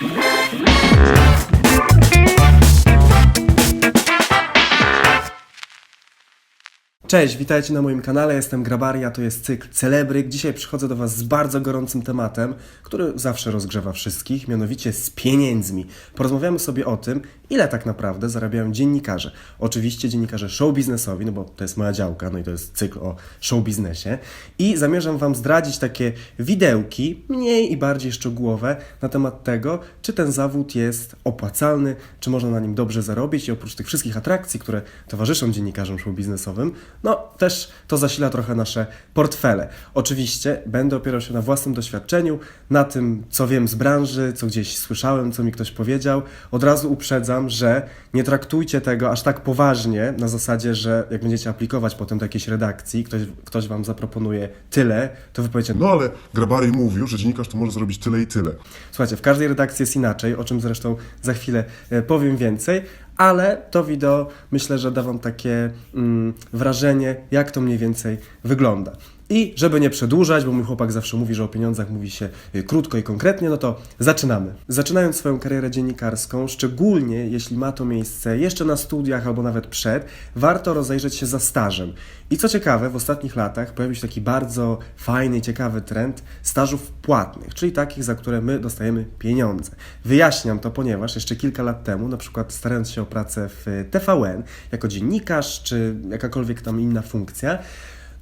Yeah. Cześć, witajcie na moim kanale, jestem Grabaria, to jest cykl Celebryk. Dzisiaj przychodzę do Was z bardzo gorącym tematem, który zawsze rozgrzewa wszystkich, mianowicie z pieniędzmi. Porozmawiamy sobie o tym, ile tak naprawdę zarabiają dziennikarze. Oczywiście dziennikarze show biznesowi, no bo to jest moja działka, no i to jest cykl o show biznesie. I zamierzam Wam zdradzić takie widełki, mniej i bardziej szczegółowe, na temat tego, czy ten zawód jest opłacalny, czy można na nim dobrze zarobić i oprócz tych wszystkich atrakcji, które towarzyszą dziennikarzom show biznesowym, no też to zasila trochę nasze portfele. Oczywiście będę opierał się na własnym doświadczeniu, na tym, co wiem z branży, co gdzieś słyszałem, co mi ktoś powiedział. Od razu uprzedzam, że nie traktujcie tego aż tak poważnie, na zasadzie, że jak będziecie aplikować potem do jakiejś redakcji, ktoś, ktoś wam zaproponuje tyle, to wy powiecie, No ale Grabary mówił, że dziennikarz to może zrobić tyle i tyle. Słuchajcie, w każdej redakcji jest inaczej, o czym zresztą za chwilę e, powiem więcej, ale to wideo myślę, że da Wam takie mm, wrażenie, jak to mniej więcej wygląda. I żeby nie przedłużać, bo mój chłopak zawsze mówi, że o pieniądzach mówi się y, krótko i konkretnie, no to zaczynamy. Zaczynając swoją karierę dziennikarską, szczególnie jeśli ma to miejsce jeszcze na studiach albo nawet przed, warto rozejrzeć się za stażem. I co ciekawe, w ostatnich latach pojawił się taki bardzo fajny, ciekawy trend stażów płatnych, czyli takich, za które my dostajemy pieniądze. Wyjaśniam to, ponieważ jeszcze kilka lat temu, na przykład starając się o pracę w TVN, jako dziennikarz czy jakakolwiek tam inna funkcja,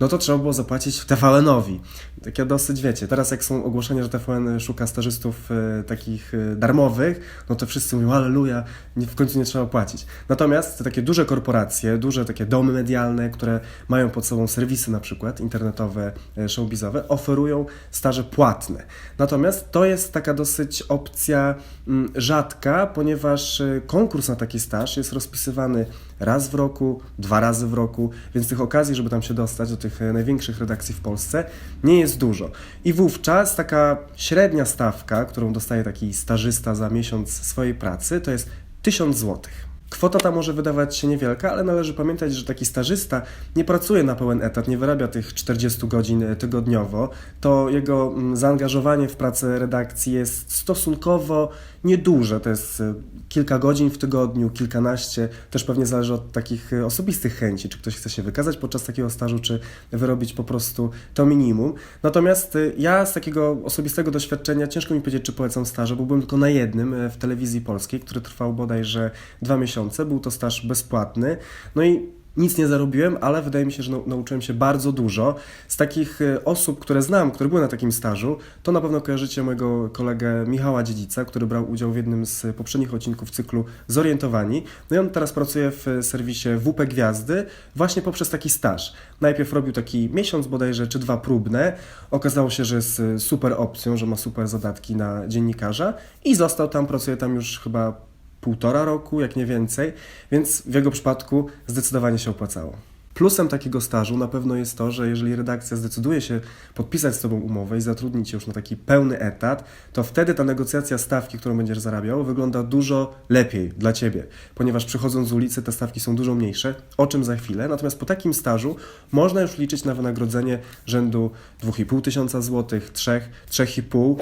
no to trzeba było zapłacić TVN-owi. Takie dosyć, wiecie, teraz jak są ogłoszenia, że TVN szuka stażystów e, takich e, darmowych, no to wszyscy mówią, aleluja, nie, w końcu nie trzeba płacić. Natomiast te takie duże korporacje, duże takie domy medialne, które mają pod sobą serwisy na przykład internetowe, e, showbizowe, oferują staże płatne. Natomiast to jest taka dosyć opcja mm, rzadka, ponieważ konkurs na taki staż jest rozpisywany raz w roku, dwa razy w roku, więc tych okazji, żeby tam się dostać do tych e, największych redakcji w Polsce, nie jest dużo. I wówczas taka średnia stawka, którą dostaje taki stażysta za miesiąc swojej pracy, to jest 1000 złotych. Kwota ta może wydawać się niewielka, ale należy pamiętać, że taki stażysta nie pracuje na pełen etat, nie wyrabia tych 40 godzin e, tygodniowo. To jego mm, zaangażowanie w pracę redakcji jest stosunkowo nieduże. To jest e, kilka godzin w tygodniu, kilkanaście. Też pewnie zależy od takich e, osobistych chęci, czy ktoś chce się wykazać podczas takiego stażu, czy wyrobić po prostu to minimum. Natomiast ja z takiego osobistego doświadczenia ciężko mi powiedzieć, czy polecam staże, bo byłem tylko na jednym w telewizji polskiej, który trwał bodajże dwa miesiące. Był to staż bezpłatny. No i nic nie zarobiłem, ale wydaje mi się, że nau- nauczyłem się bardzo dużo. Z takich e, osób, które znam, które były na takim stażu, to na pewno kojarzycie mojego kolegę Michała Dziedzica, który brał udział w jednym z poprzednich odcinków cyklu Zorientowani. No i on teraz pracuje w serwisie WP Gwiazdy właśnie poprzez taki staż. Najpierw robił taki miesiąc bodajże, czy dwa próbne. Okazało się, że jest e, super opcją, że ma super zadatki na dziennikarza i został tam, pracuje tam już chyba półtora roku, jak nie więcej, więc w jego przypadku zdecydowanie się opłacało. Plusem takiego stażu na pewno jest to, że jeżeli redakcja zdecyduje się podpisać z Tobą umowę i zatrudnić Cię już na taki pełny etat, to wtedy ta negocjacja stawki, którą będziesz zarabiał, wygląda dużo lepiej dla Ciebie, ponieważ przychodząc z ulicy te stawki są dużo mniejsze, o czym za chwilę. Natomiast po takim stażu można już liczyć na wynagrodzenie rzędu 2,5 tysiąca złotych, 3, 3,5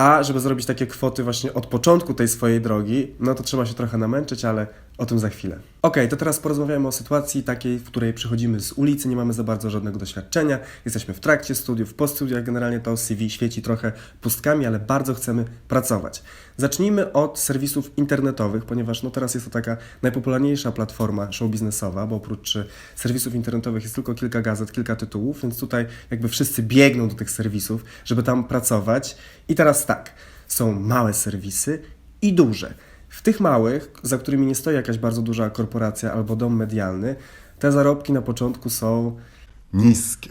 a żeby zrobić takie kwoty właśnie od początku tej swojej drogi, no to trzeba się trochę namęczyć, ale o tym za chwilę. Okej, to teraz porozmawiamy o sytuacji takiej, w której przychodzimy z ulicy, nie mamy za bardzo żadnego doświadczenia, jesteśmy w trakcie studiów, po studiach generalnie to CV świeci trochę pustkami, ale bardzo chcemy pracować. Zacznijmy od serwisów internetowych, ponieważ no teraz jest to taka najpopularniejsza platforma show biznesowa, bo oprócz e, serwisów internetowych jest tylko kilka gazet, kilka tytułów, więc tutaj jakby wszyscy biegną do tych serwisów, żeby tam pracować. I teraz tak, są małe serwisy i duże. W tych małych, za którymi nie stoi jakaś bardzo duża korporacja albo dom medialny, te zarobki na początku są Niskie.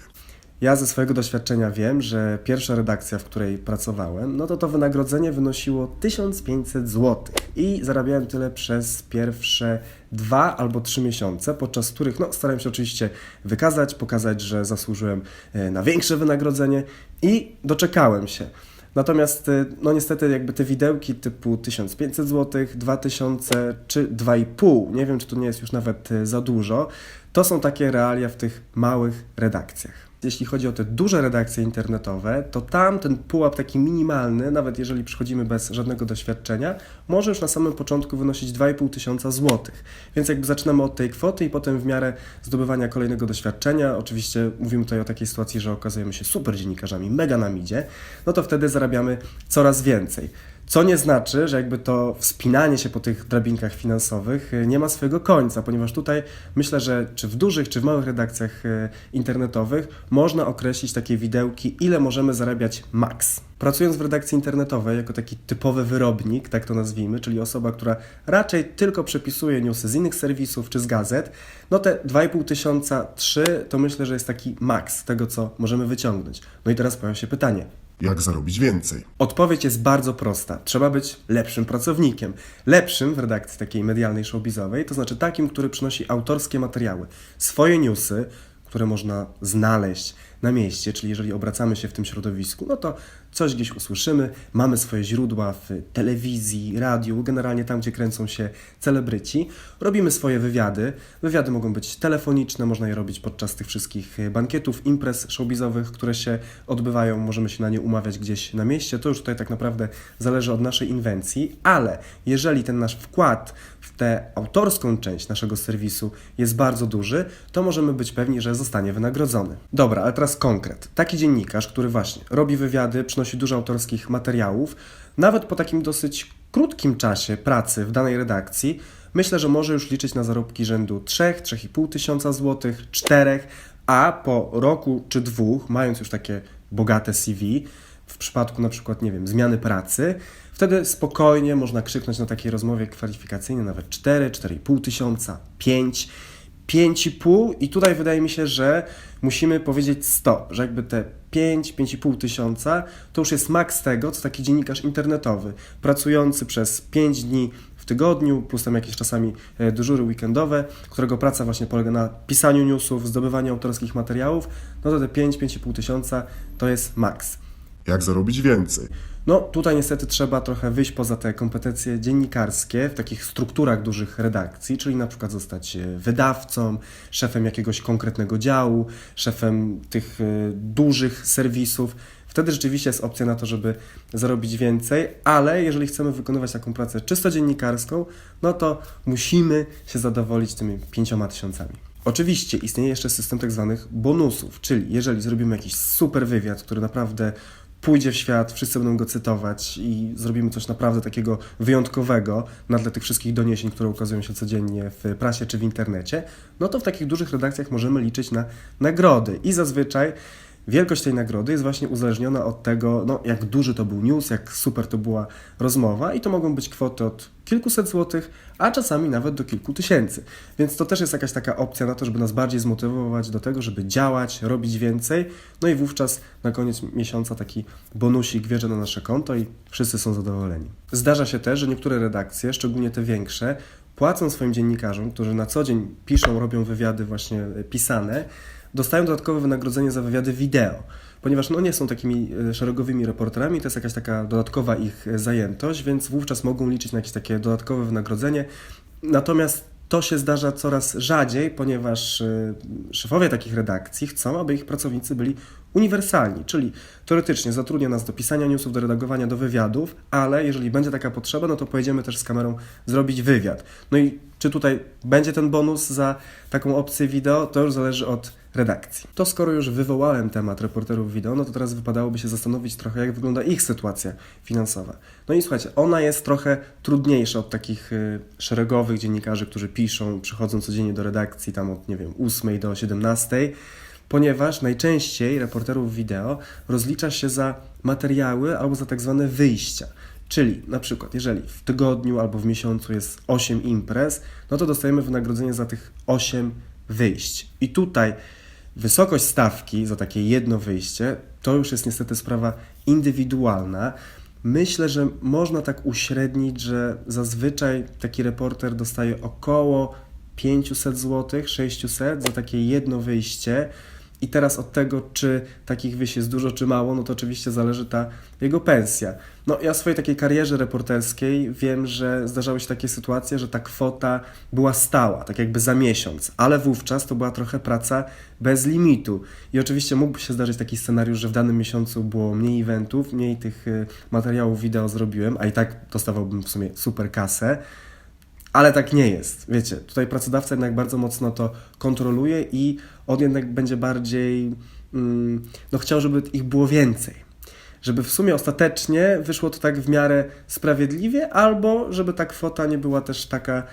ja ze swojego doświadczenia wiem, że pierwsza redakcja, w której pracowałem, no to to wynagrodzenie wynosiło 1500 zł i zarabiałem tyle przez pierwsze dwa albo trzy miesiące, podczas których no, starałem się oczywiście wykazać, pokazać, że zasłużyłem e, na większe wynagrodzenie i doczekałem się. Natomiast e, no niestety jakby te widełki typu 1500 zł, 2000 czy 2,5, nie wiem czy to nie jest już nawet e, za dużo, to są takie realia w tych małych redakcjach. Jeśli chodzi o te duże redakcje internetowe, to tam ten pułap taki minimalny, nawet jeżeli przychodzimy bez żadnego doświadczenia, może już na samym początku wynosić 2,5 tysiąca złotych. Więc jakby zaczynamy od tej kwoty i potem w miarę zdobywania kolejnego doświadczenia, oczywiście mówimy tutaj o takiej sytuacji, że okazujemy się super dziennikarzami, mega nam idzie, no to wtedy zarabiamy coraz więcej. Co nie znaczy, że jakby to wspinanie się po tych drabinkach finansowych y, nie ma swojego końca, ponieważ tutaj myślę, że czy w dużych, czy w małych redakcjach y, internetowych można określić takie widełki, ile możemy zarabiać maks. Pracując w redakcji internetowej jako taki typowy wyrobnik, tak to nazwijmy, czyli osoba, która raczej tylko przepisuje newsy z innych serwisów czy z gazet, no te 2,5 tysiąca, 3 to myślę, że jest taki maks tego, co możemy wyciągnąć. No i teraz pojawia się pytanie, Jak zarobić więcej? Odpowiedź jest bardzo prosta. Trzeba być lepszym pracownikiem. Lepszym w redakcji takiej medialnej, showbizowej, to znaczy takim, który przynosi autorskie materiały, swoje newsy, które można znaleźć na mieście, czyli jeżeli obracamy się w tym środowisku, no to coś gdzieś usłyszymy, mamy swoje źródła w telewizji, radiu, generalnie tam, gdzie kręcą się celebryci, robimy swoje wywiady. Wywiady mogą być telefoniczne, można je robić podczas tych wszystkich bankietów, imprez showbizowych, które się odbywają, możemy się na nie umawiać gdzieś na mieście, to już tutaj tak naprawdę zależy od naszej inwencji, ale jeżeli ten nasz wkład tę autorską część naszego serwisu jest bardzo duży, to możemy być pewni, że zostanie wynagrodzony. Dobra, ale teraz konkret. Taki dziennikarz, który właśnie robi wywiady, przynosi dużo autorskich materiałów, nawet po takim dosyć krótkim czasie pracy w danej redakcji, myślę, że może już liczyć na zarobki rzędu 3-3,5 tysiąca złotych, 4, a po roku czy dwóch, mając już takie bogate CV, w przypadku na przykład, nie wiem, zmiany pracy, wtedy spokojnie można krzyknąć na takiej rozmowie kwalifikacyjnej nawet 4, 4,5 tysiąca, 5, 5,5 i tutaj wydaje mi się, że musimy powiedzieć stop, że jakby te 5, 5,5 tysiąca to już jest maks tego, co taki dziennikarz internetowy, pracujący przez 5 dni w tygodniu, plus tam jakieś czasami e, dyżury weekendowe, którego praca właśnie polega na pisaniu newsów, zdobywaniu autorskich materiałów, no to te 5, 5,5 tysiąca to jest maks. Jak zarobić więcej? No, tutaj niestety trzeba trochę wyjść poza te kompetencje dziennikarskie w takich strukturach dużych redakcji, czyli na przykład zostać e, wydawcą, szefem jakiegoś konkretnego działu, szefem tych e, dużych serwisów. Wtedy rzeczywiście jest opcja na to, żeby zarobić więcej, ale jeżeli chcemy wykonywać taką pracę czysto dziennikarską, no to musimy się zadowolić tymi pięcioma tysiącami. Oczywiście istnieje jeszcze system tak zwanych bonusów, czyli jeżeli zrobimy jakiś super wywiad, który naprawdę pójdzie w świat, wszyscy będą go cytować i zrobimy coś naprawdę takiego wyjątkowego na tle tych wszystkich doniesień, które ukazują się codziennie w prasie czy w internecie, no to w takich dużych redakcjach możemy liczyć na nagrody. I zazwyczaj wielkość tej nagrody jest właśnie uzależniona od tego, no, jak duży to był news, jak super to była rozmowa i to mogą być kwoty od kilkuset złotych, a czasami nawet do kilku tysięcy. Więc to też jest jakaś taka opcja na to, żeby nas bardziej zmotywować do tego, żeby działać, robić więcej, no i wówczas na koniec miesiąca taki bonusik wjeżdża na nasze konto i wszyscy są zadowoleni. Zdarza się też, że niektóre redakcje, szczególnie te większe, płacą swoim dziennikarzom, którzy na co dzień piszą, robią wywiady właśnie pisane, dostają dodatkowe wynagrodzenie za wywiady wideo, ponieważ no, nie są takimi e, szeregowymi reporterami, to jest jakaś taka dodatkowa ich e, zajętość, więc wówczas mogą liczyć na jakieś takie dodatkowe wynagrodzenie. Natomiast to się zdarza coraz rzadziej, ponieważ e, szefowie takich redakcji chcą, aby ich pracownicy byli uniwersalni, czyli teoretycznie zatrudnia nas do pisania newsów, do redagowania, do wywiadów, ale jeżeli będzie taka potrzeba, no to pojedziemy też z kamerą zrobić wywiad. No i czy tutaj będzie ten bonus za taką opcję wideo, to już zależy od redakcji. To skoro już wywołałem temat reporterów wideo, no to teraz wypadałoby się zastanowić trochę, jak wygląda ich sytuacja finansowa. No i słuchajcie, ona jest trochę trudniejsza od takich y, szeregowych dziennikarzy, którzy piszą, przychodzą codziennie do redakcji tam od, nie wiem, 8 do 17, ponieważ najczęściej reporterów wideo rozlicza się za materiały albo za tak zwane wyjścia. Czyli na przykład, jeżeli w tygodniu albo w miesiącu jest 8 imprez, no to dostajemy wynagrodzenie za tych 8 wyjść. I tutaj wysokość stawki za takie jedno wyjście to już jest niestety sprawa indywidualna. Myślę, że można tak uśrednić, że zazwyczaj taki reporter dostaje około 500 zł, 600 za takie jedno wyjście. I teraz od tego, czy takich wyjść jest dużo, czy mało, no to oczywiście zależy ta jego pensja. No ja w swojej takiej karierze reporterskiej wiem, że zdarzały się takie sytuacje, że ta kwota była stała, tak jakby za miesiąc, ale wówczas to była trochę praca bez limitu. I oczywiście mógłby się zdarzyć taki scenariusz, że w danym miesiącu było mniej eventów, mniej tych y, materiałów wideo zrobiłem, a i tak dostawałbym w sumie super kasę. Ale tak nie jest. Wiecie, tutaj pracodawca jednak bardzo mocno to kontroluje i on jednak będzie bardziej, mm, no chciał, żeby ich było więcej. Żeby w sumie ostatecznie wyszło to tak w miarę sprawiedliwie, albo żeby ta kwota nie była też taka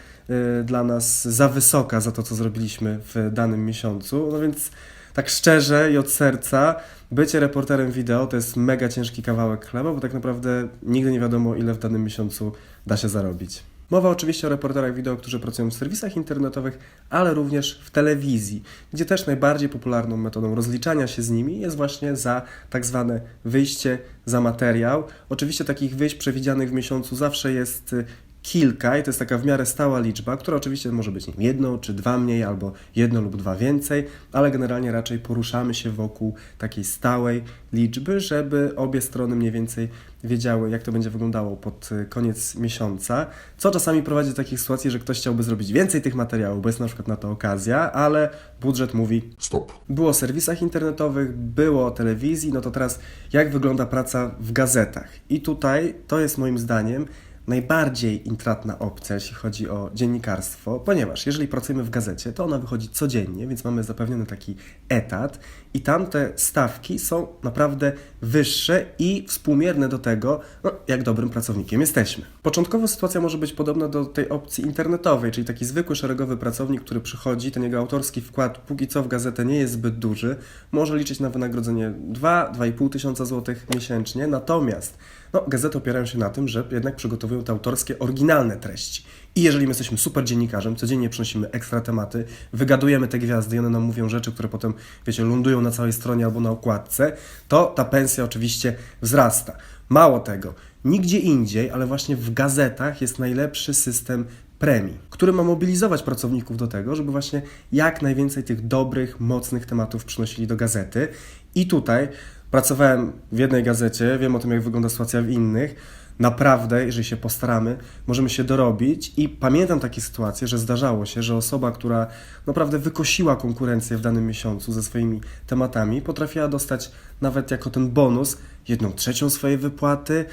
y, dla nas za wysoka za to, co zrobiliśmy w danym miesiącu. No więc tak szczerze i od serca, bycie reporterem wideo to jest mega ciężki kawałek chleba, bo tak naprawdę nigdy nie wiadomo, ile w danym miesiącu da się zarobić. Mowa oczywiście o reporterach wideo, którzy pracują w serwisach internetowych, ale również w telewizji, gdzie też najbardziej popularną metodą rozliczania się z nimi jest właśnie za tak zwane wyjście za materiał. Oczywiście takich wyjść przewidzianych w miesiącu zawsze jest y, kilka i to jest taka w miarę stała liczba, która oczywiście może być nie wiem, jedno czy dwa mniej, albo jedno lub dwa więcej, ale generalnie raczej poruszamy się wokół takiej stałej liczby, żeby obie strony mniej więcej wiedziały, jak to będzie wyglądało pod y, koniec miesiąca, co czasami prowadzi do takich sytuacji, że ktoś chciałby zrobić więcej tych materiałów, bo jest na przykład na to okazja, ale budżet mówi Stop. było o serwisach internetowych, było o telewizji, no to teraz jak wygląda praca w gazetach? I tutaj to jest moim zdaniem najbardziej intratna opcja, jeśli chodzi o dziennikarstwo, ponieważ jeżeli pracujemy w gazecie, to ona wychodzi codziennie, więc mamy zapewniony taki etat i tam te stawki są naprawdę wyższe i współmierne do tego, no, jak dobrym pracownikiem jesteśmy. Początkowo sytuacja może być podobna do tej opcji internetowej, czyli taki zwykły szeregowy pracownik, który przychodzi, ten jego autorski wkład póki co w gazetę nie jest zbyt duży, może liczyć na wynagrodzenie 2-2,5 tysiąca złotych miesięcznie, natomiast no, gazety opierają się na tym, że jednak przygotowują te autorskie, oryginalne treści. I jeżeli my jesteśmy super dziennikarzem, codziennie przynosimy ekstra tematy, wygadujemy te gwiazdy i one nam mówią rzeczy, które potem, wiecie, lądują na całej stronie albo na okładce, to ta pensja oczywiście wzrasta. Mało tego, nigdzie indziej, ale właśnie w gazetach jest najlepszy system premii, który ma mobilizować pracowników do tego, żeby właśnie jak najwięcej tych dobrych, mocnych tematów przynosili do gazety. I tutaj pracowałem w jednej gazecie, wiem o tym, jak wygląda sytuacja w innych. Naprawdę, jeżeli się postaramy, możemy się dorobić. I pamiętam takie sytuacje, że zdarzało się, że osoba, która naprawdę wykosiła konkurencję w danym miesiącu ze swoimi tematami, potrafiła dostać nawet jako ten bonus jedną trzecią swojej wypłaty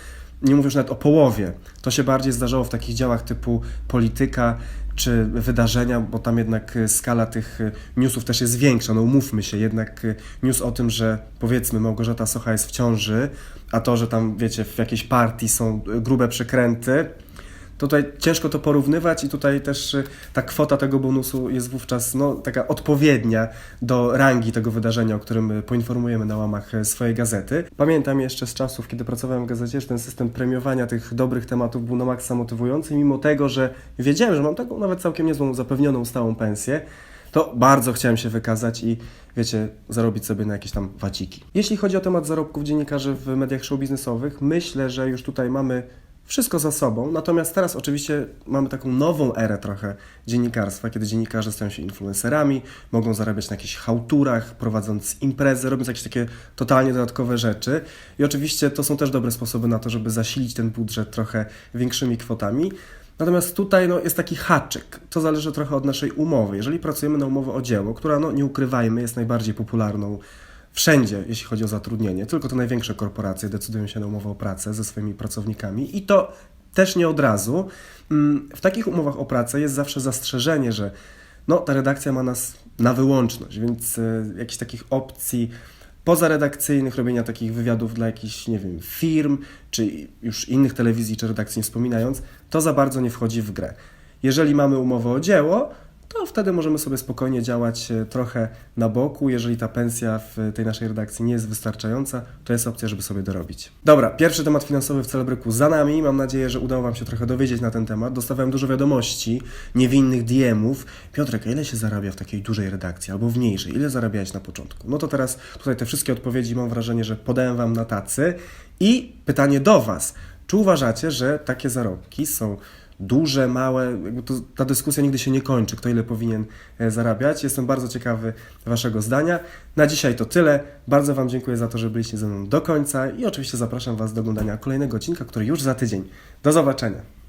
nie mówię już nawet o połowie. To się bardziej zdarzało w takich działach typu polityka czy wydarzenia, bo tam jednak y, skala tych y, newsów też jest większa. No umówmy się, jednak y, news o tym, że powiedzmy Małgorzata Socha jest w ciąży, a to, że tam wiecie, w jakiejś partii są grube przekręty, tutaj ciężko to porównywać i tutaj też y, ta kwota tego bonusu jest wówczas no, taka odpowiednia do rangi tego wydarzenia, o którym y, poinformujemy na łamach y, swojej gazety. Pamiętam jeszcze z czasów, kiedy pracowałem w gazecie, że ten system premiowania tych dobrych tematów był na maksa motywujący, mimo tego, że wiedziałem, że mam taką nawet całkiem niezłą zapewnioną stałą pensję, to bardzo chciałem się wykazać i wiecie, zarobić sobie na jakieś tam waciki. Jeśli chodzi o temat zarobków dziennikarzy w mediach show biznesowych, myślę, że już tutaj mamy wszystko za sobą. Natomiast teraz oczywiście mamy taką nową erę trochę dziennikarstwa, kiedy dziennikarze stają się influencerami, mogą zarabiać na jakichś hałturach, prowadząc imprezy, robiąc jakieś takie totalnie dodatkowe rzeczy. I oczywiście to są też dobre sposoby na to, żeby zasilić ten budżet trochę większymi kwotami. Natomiast tutaj no, jest taki haczyk. To zależy trochę od naszej umowy. Jeżeli pracujemy na umowę o dzieło, która, no, nie ukrywajmy, jest najbardziej popularną wszędzie, jeśli chodzi o zatrudnienie, tylko te największe korporacje decydują się na umowę o pracę ze swoimi pracownikami i to też nie od razu. Mm, W takich umowach o pracę jest zawsze zastrzeżenie, że no, ta redakcja ma nas na wyłączność, więc y, jakichś takich opcji pozaredakcyjnych, robienia takich wywiadów dla jakichś, nie wiem, firm, czy już innych telewizji czy redakcji nie wspominając, to za bardzo nie wchodzi w grę. Jeżeli mamy umowę o dzieło, to wtedy możemy sobie spokojnie działać e, trochę na boku. Jeżeli ta pensja w tej naszej redakcji nie jest wystarczająca, to jest opcja, żeby sobie dorobić. Dobra, pierwszy temat finansowy w Celebryku za nami. Mam nadzieję, że udało Wam się trochę dowiedzieć na ten temat. Dostawałem dużo wiadomości, niewinnych DM-ów. Piotrek, ile się zarabia w takiej dużej redakcji albo w mniejszej? Ile zarabiałeś na początku? No to teraz tutaj te wszystkie odpowiedzi mam wrażenie, że podałem Wam na tacy. I pytanie do Was. Czy uważacie, że takie zarobki są duże, małe, to, ta dyskusja nigdy się nie kończy, kto ile powinien e, zarabiać. Jestem bardzo ciekawy Waszego zdania. Na dzisiaj to tyle. Bardzo Wam dziękuję za to, że byliście ze mną do końca i oczywiście zapraszam Was do oglądania kolejnego odcinka, który już za tydzień. Do zobaczenia.